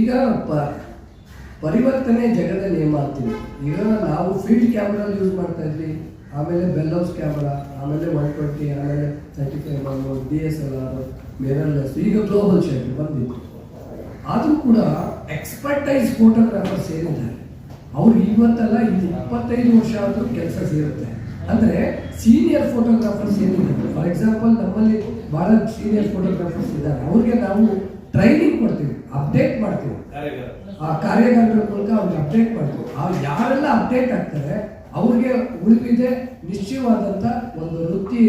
ಈಗ ಪ, ಪರಿವರ್ತನೆ ಜಗದ ನಿಯಮ ಅಂತೀವಿ. ಈಗ ನಾವು ಫೀಲ್ಡ್ ಕ್ಯಾಮ್ರಾ ಯೂಸ್ ಮಾಡ್ತಾ ಇದ್ವಿ. ಆಮೇಲೆ ಬೆಲ್ಲೌಸ್ ಕ್ಯಾಮ್ರಾ ಆಮೇಲೆ ಒನ್ ಟ್ವೆಂಟಿ ಆಮೇಲೆ thirty five one D S L R mirrorless ಈಗ ಗ್ಲೋಬಲ್ ಶೇಟ್ ಬಂದಿತ್ತು. ಆದರೂ ಕೂಡ ಎಕ್ಸ್ಪರ್ಟೈಸ್ ಫೋಟೋಗ್ರಾಫರ್ಸ್ ಸೇರಿದ್ದಾರೆ ಅವ್ರು ಇವತ್ತಲ್ಲ ಇದು ಇಪ್ಪತ್ತೈದು ವರ್ಷ ಆದರೂ ಕೆಲಸ ಸೇರುತ್ತೆ. ಅಂದರೆ ಸೀನಿಯರ್ ಫೋಟೋಗ್ರಾಫರ್ಸ್ ಏನಿದ್ದಾರೆ ಫಾರ್ ಎಕ್ಸಾಂಪಲ್ ನಮ್ಮಲ್ಲಿ ಭಾಳ ಸೀನಿಯರ್ ಫೋಟೋಗ್ರಾಫರ್ಸ್ ಇದ್ದಾರೆ. ಅವ್ರಿಗೆ ನಾವು ಟ್ರೈನಿಂಗ್ ಕೊಡ್ತೀವಿ. ಅಪ್ಡೇಟ್ ಮಾಡ್ತೀವಿ. ಆ ಕಾರ್ಯಗಾರಗಳ ಮೂಲಕ ಅವ್ರಿಗೆ ಅಪ್ಡೇಟ್ ಮಾಡ್ತೀವಿ. ಆ ಯಾರೆಲ್ಲ ಅಪ್ಡೇಟ್ ಆಗ್ತಾರೆ, ಅವ್ರಿಗೆ ಉಳಿದಿದೆ ನಿಶ್ಚಯವಾದಂಥ ಒಂದು ವೃತ್ತಿ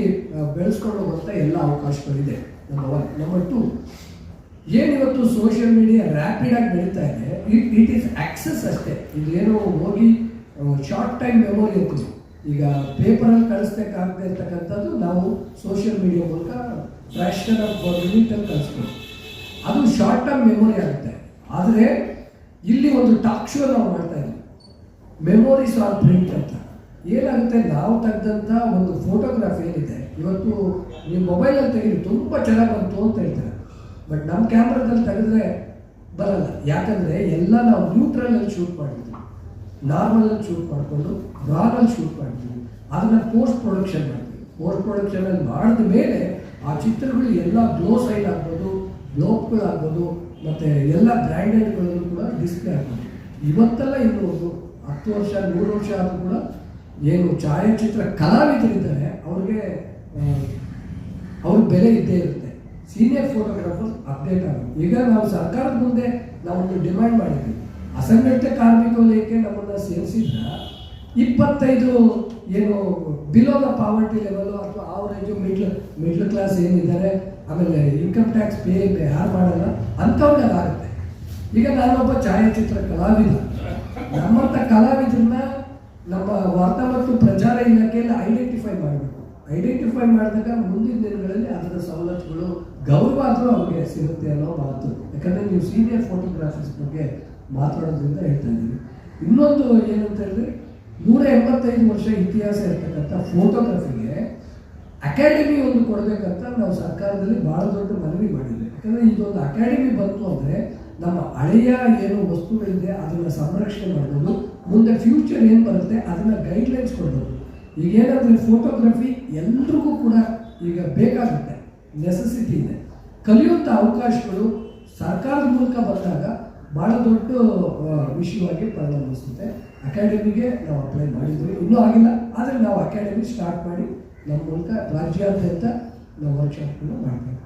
ಹೋಗುವಂಥ ಎಲ್ಲ ಅವಕಾಶಗಳಿದೆ. ನಂಬರ್ ಒನ್ ನಂಬರ್ ಟು ಏನಿವತ್ತು ಸೋಷಿಯಲ್ ಮೀಡಿಯಾ ರ್ಯಾಪಿಡ್ ಆಗಿ ಬೆಳೀತಾ ಇದೆ ಇಟ್ ಇಟ್ ಈಸ್ ಆಕ್ಸೆಸ್ ಅಷ್ಟೇ. ಇದೇನೋ ಹೋಗಿ ಶಾರ್ಟ್ ಟೈಮ್ ಮೆಮೊರಿ ಇರ್ತದೆ ಈಗ ಪೇಪರಲ್ಲಿ ಕಳಿಸ್ಬೇಕಾಗದೆ ಇರ್ತಕ್ಕಂಥದ್ದು ನಾವು ಸೋಷಿಯಲ್ ಮೀಡಿಯಾ ಮೂಲಕ ಫ್ಯಾಷನ್ ಆಫ್ ಮಿನಿಟಲ್ಲಿ ಕಳಿಸ್ಬೋದು. ಅದು ಶಾರ್ಟ್ ಟರ್ಮ್ ಮೆಮೊರಿ ಆಗುತ್ತೆ. ಆದರೆ ಇಲ್ಲಿ ಒಂದು ಟಾಕ್ ಶೋ ನಾವು ಮಾಡ್ತಾ ಇದ್ವಿ ಮೆಮೊರೀಸ್ ಆರ್ ಪ್ರಿಂಟ್ ಅಂತ. ಏನಾಗುತ್ತೆ? ನಾವು ತೆಗೆದಂಥ ಒಂದು ಫೋಟೋಗ್ರಾಫ್ ಏನಿದೆ? ಇವತ್ತು ನೀವು ಮೊಬೈಲಲ್ಲಿ ತೆಗೆದು ತುಂಬ ಚೆನ್ನಾಗಿ ಬಂತು ಅಂತ ಹೇಳ್ತಾರೆ. ಬಟ್ ನಮ್ಮ ಕ್ಯಾಮ್ರಾದಲ್ಲಿ ತೆಗೆದ್ರೆ ಬರಲ್ಲ. ಯಾಕಂದರೆ ಎಲ್ಲ ನಾವು ನ್ಯೂಟ್ರಲಲ್ಲಿ ಶೂಟ್ ಮಾಡಿದ್ವಿ. ನಾರ್ಮಲಲ್ಲಿ ಶೂಟ್ ಮಾಡಿಕೊಂಡು ರಾನಲ್ಲಿ ಶೂಟ್ ಮಾಡ್ತೀವಿ ಅದನ್ನು ಪೋಸ್ಟ್ ಪ್ರೊಡಕ್ಷನ್ ಮಾಡ್ತೀವಿ ಪೋಸ್ಟ್ ಪ್ರೊಡಕ್ಷನಲ್ಲಿ ಮಾಡಿದ ಮೇಲೆ ಆ ಚಿತ್ರಗಳು ಎಲ್ಲ ಗ್ಲೋ ಸೈಡ್ ಆಗ್ಬೋದು ಬ್ಲೋಕ್ಗಳಾಗ್ಬೋದು ಮತ್ತು ಎಲ್ಲ ಬ್ರ್ಯಾಂಡೆಡ್ಗಳಲ್ಲೂ ಕೂಡ ಡಿಸ್ಪ್ಲೇ ಆಗ್ಬೋದು. ಇವತ್ತೆಲ್ಲ ಒಂದು ಹತ್ತು ವರ್ಷ, ನೂರು ವರ್ಷ ಆದರೂ ಕೂಡ ಏನು ಛಾಯಾಚಿತ್ರ ಕಲಾವಿದರಿದ್ದಾರೆ, ಅವ್ರಿಗೆ ಅವ್ರ ಬೆಲೆ ಇದ್ದೇ ಇರುತ್ತೆ. ಸೀನಿಯರ್ ಫೋಟೋಗ್ರಾಫರ್ ಅಪ್ಡೇಟ್ ಆಗುತ್ತೆ ಈಗ ನಾವು ಸರ್ಕಾರದ ಮುಂದೆ ನಾವೊಂದು ಡಿಮ್ಯಾಂಡ್ ಮಾಡಿದ್ವಿ. ಅಸಂಘಟಿತ ಕಾರ್ಮಿಕ ವಲಯಕ್ಕೆ ನಮ್ಮನ್ನು ಸೇರಿಸಿದ್ರ ಇಪ್ಪತ್ತೈದು ಏನು ಬಿಲೋ ದ ಪಾವರ್ಟಿ ಲೆವೆಲು ಅಥವಾ ಆವರೇಜು ಮಿಡ್ಲ್ ಮಿಡ್ಲ್ ಕ್ಲಾಸ್ ಏನಿದ್ದಾರೆ, ಆಮೇಲೆ ಇನ್ಕಮ್ ಟ್ಯಾಕ್ಸ್ ಪೇ ಯಾರು ಮಾಡಲ್ಲ, ಅಂಥವ್ರಿಗೆ ಅದಾಗುತ್ತೆ ಈಗ ನಾನೊಬ್ಬ ಛಾಯಾಚಿತ್ರ ಕಲಾವಿದ. ನಮ್ಮಂಥ ಕಲಾವಿದರನ್ನ ನಮ್ಮ ವಾರ್ತಾ ಮತ್ತು ಪ್ರಚಾರ ಇಲಾಖೆಯಲ್ಲಿ ಐಡೆಂಟಿಫೈ ಮಾಡಬೇಕು. ಐಡೆಂಟಿಫೈ ಮಾಡಿದಾಗ ಮುಂದಿನ ದಿನಗಳಲ್ಲಿ ಅದರ ಸವಲತ್ತುಗಳು ಗೌರವ ಆದರೂ ಅವ್ರಿಗೆ ಸಿಗುತ್ತೆ ಅನ್ನೋ ಮಾತು. ಯಾಕಂದರೆ ನೀವು ಸೀನಿಯರ್ ಫೋಟೋಗ್ರಾಫರ್ಸ್ ಬಗ್ಗೆ ಮಾತಾಡೋದ್ರಿಂದ ಹೇಳ್ತಾ ಇದ್ದೀವಿ. ಇನ್ನೊಂದು ಏನಂತ ಹೇಳಿದ್ರೆ ನೂರ ಎಂಬತ್ತೈದು ವರ್ಷ ಇತಿಹಾಸ ಇರ್ತಕ್ಕಂಥ ಫೋಟೋಗ್ರಫಿಗೆ ಅಕಾಡೆಮಿ ಒಂದು ಕೊಡಬೇಕಂತ ನಾವು ಸರ್ಕಾರದಲ್ಲಿ ಭಾಳ ದೊಡ್ಡ ಮನವಿ ಮಾಡಿದ್ವಿ ಯಾಕಂದರೆ ಇದೊಂದು ಅಕಾಡೆಮಿ ಬಂತು ಅಂದರೆ ನಮ್ಮ ಹಳೆಯ ಏನು ವಸ್ತುಗಳಿದೆ, ಅದನ್ನು ಸಂರಕ್ಷಣೆ ಮಾಡ್ಬೋದು, ಮುಂದೆ ಫ್ಯೂಚರ್ ಏನು ಬರುತ್ತೆ ಅದನ್ನು ಗೈಡ್ಲೈನ್ಸ್ ಕೊಡ್ಬೋದು. ಈಗ ಏನಾದರೂ ಫೋಟೋಗ್ರಫಿ ಎಲ್ರಿಗೂ ಕೂಡ ಈಗ ಬೇಕಾಗುತ್ತೆ ನೆಸೆಸಿಟಿ ಇದೆ. ಕಲಿಯುವಂಥ ಅವಕಾಶಗಳು ಸರ್ಕಾರದ ಮೂಲಕ ಬಂದಾಗ ಭಾಳ ದೊಡ್ಡ ವಿಷಯವಾಗಿ ಪರಿಣಮಿಸುತ್ತೆ ಅಕಾಡೆಮಿಗೆ ನಾವು ಅಪ್ಲೈ ಮಾಡಿದ್ವಿ. ಇನ್ನೂ ಆಗಿಲ್ಲ. ಆದರೆ ನಾವು ಅಕಾಡೆಮಿ ಸ್ಟಾರ್ಟ್ ಮಾಡಿ ನಮ್ಮ ಮೂಲಕ ರಾಜ್ಯಾದ್ಯಂತ ನಾವು ವರ್ಕ್ಶಾಪ್ಗಳನ್ನ ಮಾಡ್ತೀವಿ